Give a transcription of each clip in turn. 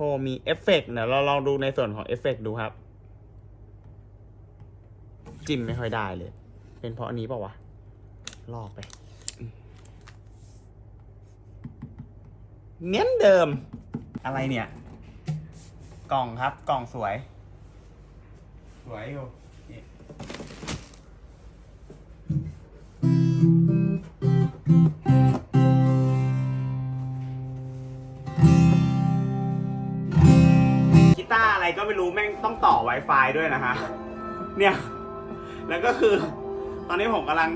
โอ้มีเอฟเฟกต์เดี๋ยวเราลองดูในส่วนของเอฟเฟกต์ดูครับ จิ้มไม่ค่อยได้เลย เป็นเพราะอันนี้เปล่าวะ ลอกไปเหมือนเดิม อะไรเนี่ย กล่องครับ กล่องสวย สวยอยู่ อะไรก็ไม่รู้แม่งต้องต่อ Wi-Fi ด้วยนะฮะ เนี่ย แล้วก็คือ ตอนนี้ผมกำลัง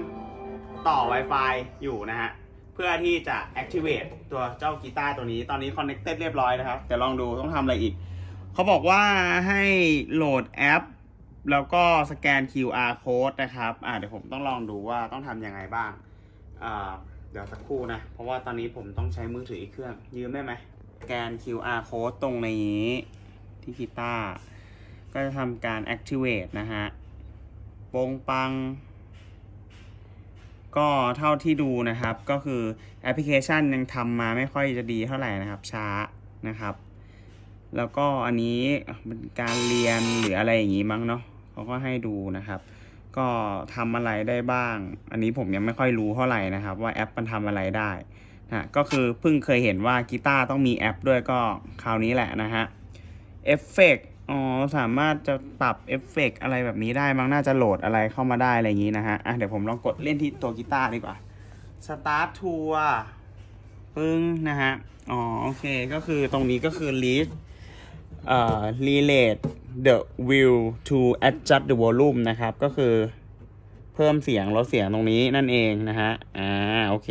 ต่อ Wi-Fi อยู่นะฮะ เพื่อที่จะ activate ตัวเจ้ากีตาร์ตัวนี้ ตอนนี้ connected เรียบร้อยนะครับเดี๋ยวลองดูต้องทำอะไรอีก เขาบอกว่าให้โหลดแอป แล้วก็สแกน QR code นะครับ อ่าเดี๋ยวผมต้องลองดูว่าต้องทำยังไงบ้าง อ่า เดี๋ยวสักครู่นะ เพราะว่าตอนนี้ผมต้องใช้มือถืออีกเครื่อง ยืมได้ไหมสแกน QR code ตรงนี้ ที่กีตาร์ก็จะทำการ activate นะฮะปงปัง ก็เท่าที่ดูนะครับ ก็คือแอปพลิเคชันยังทำมาไม่ค่อยจะดีเท่าไหร่นะครับ ช้านะครับ แล้วก็อันนี้เป็นการเรียนหรืออะไรอย่างนี้มั้งเนาะเขาก็ให้ดูนะครับ ก็ทำอะไรได้บ้าง อันนี้ผมยังไม่ค่อยรู้เท่าไหร่นะครับ ว่าแอปมันทำอะไรได้นะก็คือเพิ่งเคยเห็นว่ากีตาร์ต้องมีแอปด้วยก็คราวนี้แหละนะฮะ เอฟเฟกอ๋อ สามารถจะปรับเอฟเฟกอะไรแบบนี้ได้มั้งน่าจะโหลดอะไรเข้ามาได้อะไรอย่างนี้นะฮะ อะ เดี๋ยวผมลองกดเล่นที่ตัวกีตาร์ดีกว่า Start Tour ปึ้งนะฮะ อ๋อ โอเค ก็คือตรงนี้ก็คือ list เอ่อ relate the view to adjust the volume นะครับ ก็คือเพิ่มเสียงลดเสียงตรงนี้นั่นเองนะฮะ อ่า โอเค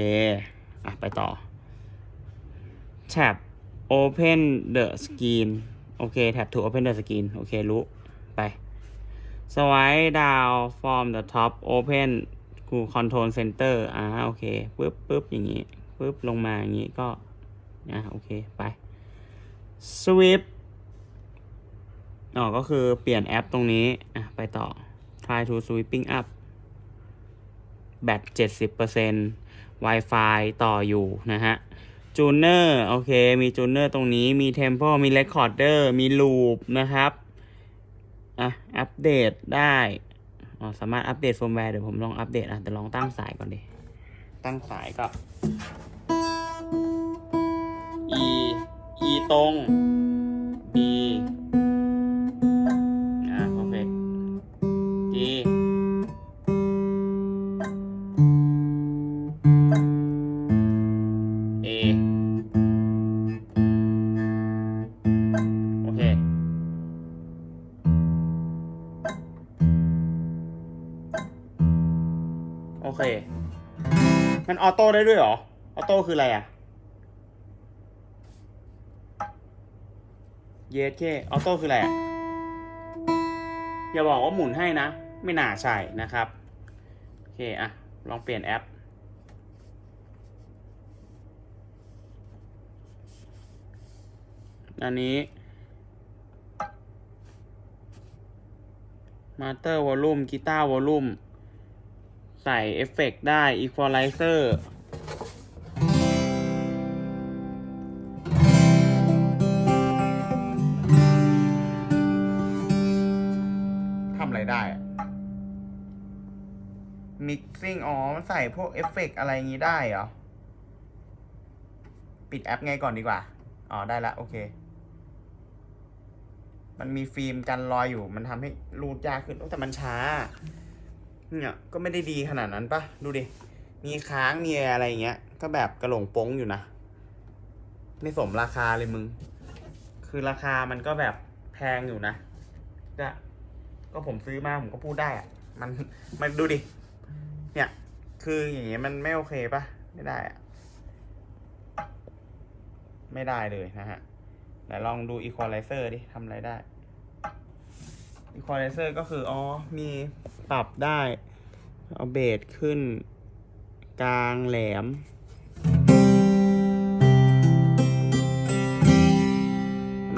อะ ไปต่อ tab open the screen โอเค tab to open the screen โอเค รู้ ไป swipe down from the top open to control center อ่าโอเคปึ๊บปึ๊บอย่างนี้ปึ๊บลงมาอย่างนี้ก็อะโอเค ไป sweep อ๋อก็คือเปลี่ยนแอปตรงนี้ อะ ไปต่อ try to sweeping up แบต70% Wi-Fi ต่ออยู่นะฮะ จูเนอร์โอเค มีจูเนอร์ตรงนี้มีเทมเพลมีเรคคอร์เดอร์มีลูปนะครับ อะ อัปเดตได้อ๋อสามารถอัปเดตโฟิร์มแวร์เดี๋ยวผมลองอัปเดตอะแต่ลองตั้งสายก่อนดิ ตั้งสายก็ E E ตรง มันออโต้ได้ด้วยเหรอ ออโต้คืออะไรอะ เยสเคออโต้คืออะไรอะ อย่าบอกว่าหมุนให้นะ ไม่น่าใช่นะครับ โอเคอะ ลองเปลี่ยนแอป อันนี้ Master Volume กีตาร์ Volume ใส่เอฟเฟกได้ Equalizer ทำอะไรได้ Mixing อ๋อมันใส่พวกเอฟเฟกอะไรอย่างนี้ได้เหรอ ปิดแอปไงก่อนดีกว่า อ๋อ ได้ละ โอเค มันมีฟิล์มกันรอยอยู่ มันทำให้รูดยากขึ้น แต่มันช้า เนี่ยก็ไม่ได้ดีขนาดนั้นปะดูดิ มีค้างมีอะไรอย่างเงี้ย ก็แบบกระหลงป้งอยู่นะ ไม่สมราคาเลยมึง คือราคามันก็แบบแพงอยู่นะก็ก็ผมซื้อมาผมก็พูดได้อะมันมันดูดิ เนี่ย คืออย่างเงี้ยมันไม่โอเคปะไม่ได้อะไม่ได้เลยนะฮะไหนลองดู equalizer ดิทำอะไรได้ equalizer ก็คือ อ๋อ มีปรับได้ เอาเบสขึ้น กลางแหลม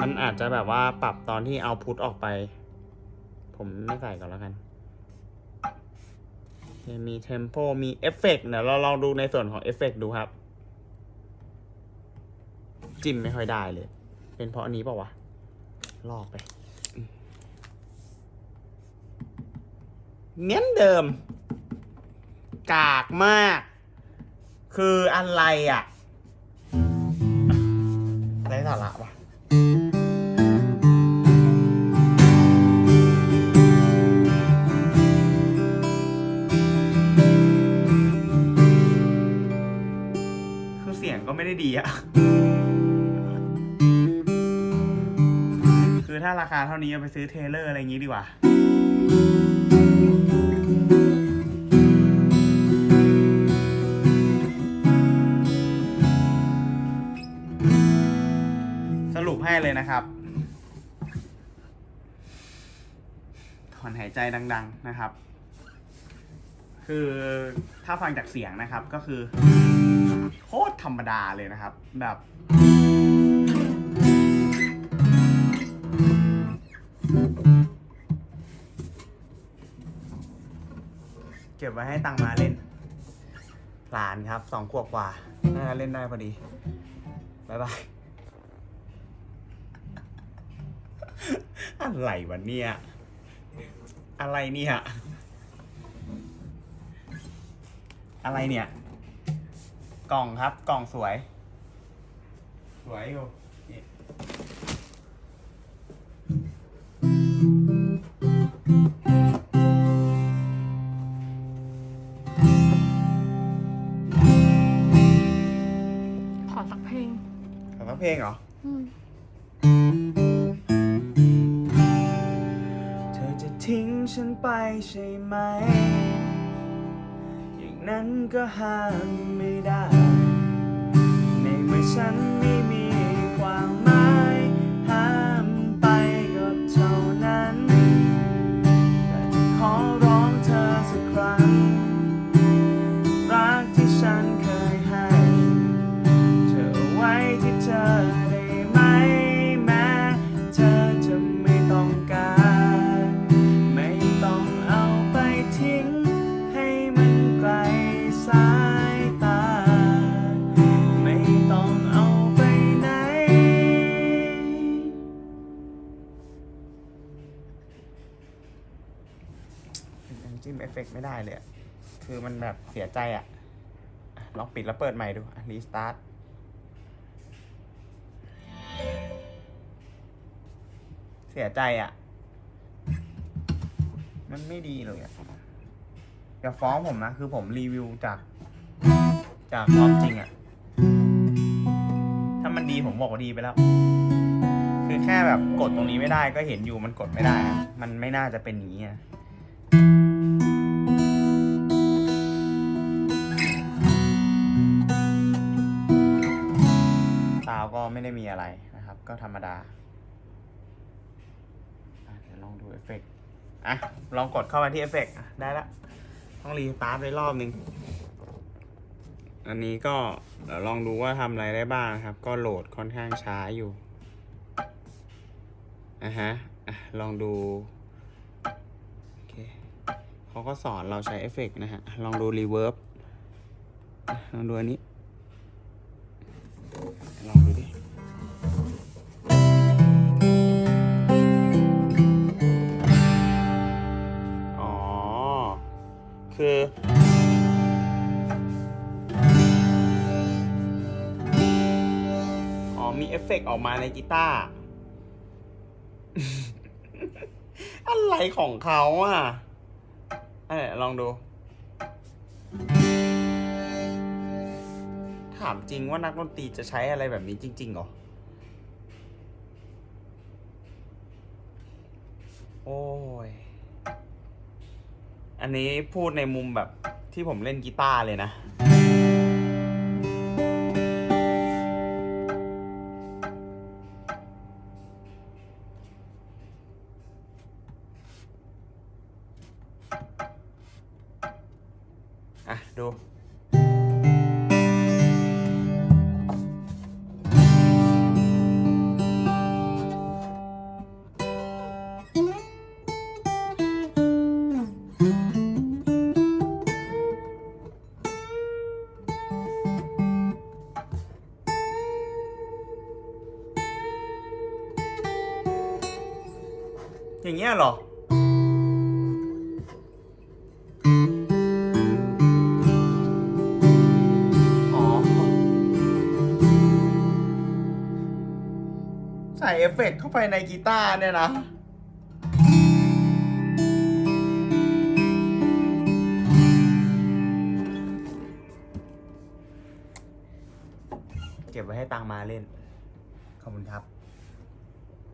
มันอาจจะแบบว่าปรับตอนที่เอาพุทออกไป ผมไม่ใส่ก่อนแล้วกัน มีเทมโปมีเอฟเฟกต์เดี๋ยวเราลองดูในส่วนของเอฟเฟกต์ดูครับ จิ้มไม่ค่อยได้เลย เป็นเพราะอันนี้เปล่าวะ ลอกไปอืม เหมือนเดิม กากมาก คืออะไรอะไรสาระวะคือเสียงก็ไม่ได้ดีอะ คือถ้าราคาเท่านี้เอาไปซื้อเทเลอร์อะไรอย่างงี้ดีกว่า เลยนะครับ ถอนหายใจดัง ๆนะครับ คือถ้าฟังจากเสียงนะครับก็คือ โคตรธรรมดาเลยนะครับ แบบเก็บไว้ให้ตังมาเล่น หลานครับสองขวบกว่า น่าจะเล่นได้พอดี บ๊ายบาย อะไรวะเนี่ย อะไรเนี่ย อะไรเนี่ย กล่องครับ กล่องสวย สวยอยู่นี่ขอสักเพลงขอฟังเพลงเหรอ อืม ฉันไปใช่ไหม อย่างนั้นก็ห้ามไม่ได้ ในเมื่อฉันไม่มี ยังจิ้มเอฟเฟกต์ไม่ได้เลยคือมันแบบเสียใจอะ่ะลองปิดแล้วเปิดใหม่ดูอะรีสตาร์ทเสียใจอะ่ะมันไม่ดีเลยอะอย่าฟ้องผมนะ คือผมรีวิวจาก จากความจริงอะ่ะถ้ามันดีผมบอกว่าดีไปแล้ว คือแค่แบบกดตรงนี้ไม่ได้ก็เห็นอยู่มันกดไม่ได้ มันไม่น่าจะเป็นอย่างนี้อะาวก็ไม่ได้มีอะไรนะครับ ก็ธรรมดาเดี๋ยวลองดูเอฟเฟกต์อะ ลองกดเข้าไปที่เอฟเฟกต์ได้ละ ต้องรีสตาร์ทไปรอบหนึ่งอันนี้ก็เดี๋ยวลองดูว่าทำอะไรได้บ้างครับ ก็โหลดค่อนข้างช้าอยู่อะฮะอะลองดูโอเคเขาก็สอนเราใช้เอฟเฟกต์นะฮะ ลองดูรีเวิร์บลองดูอันนี้ มีเอฟเฟกต์ออกมาในกีตาร์อะไรของเขาอะเอ้ลองดู ถามจริงว่านักดนตรีจะใช้อะไรแบบนี้จริงๆเหรอ โอ้ย อันนี้พูดในมุมแบบที่ผมเล่นกีตาร์เลยนะ à đô nhìn nhé lò. ส่เอฟเฟกต์เข้าไปในกีตาร์เนี่ยนะ เก็บไว้ให้ตังมาเล่น ขอบคุณครับ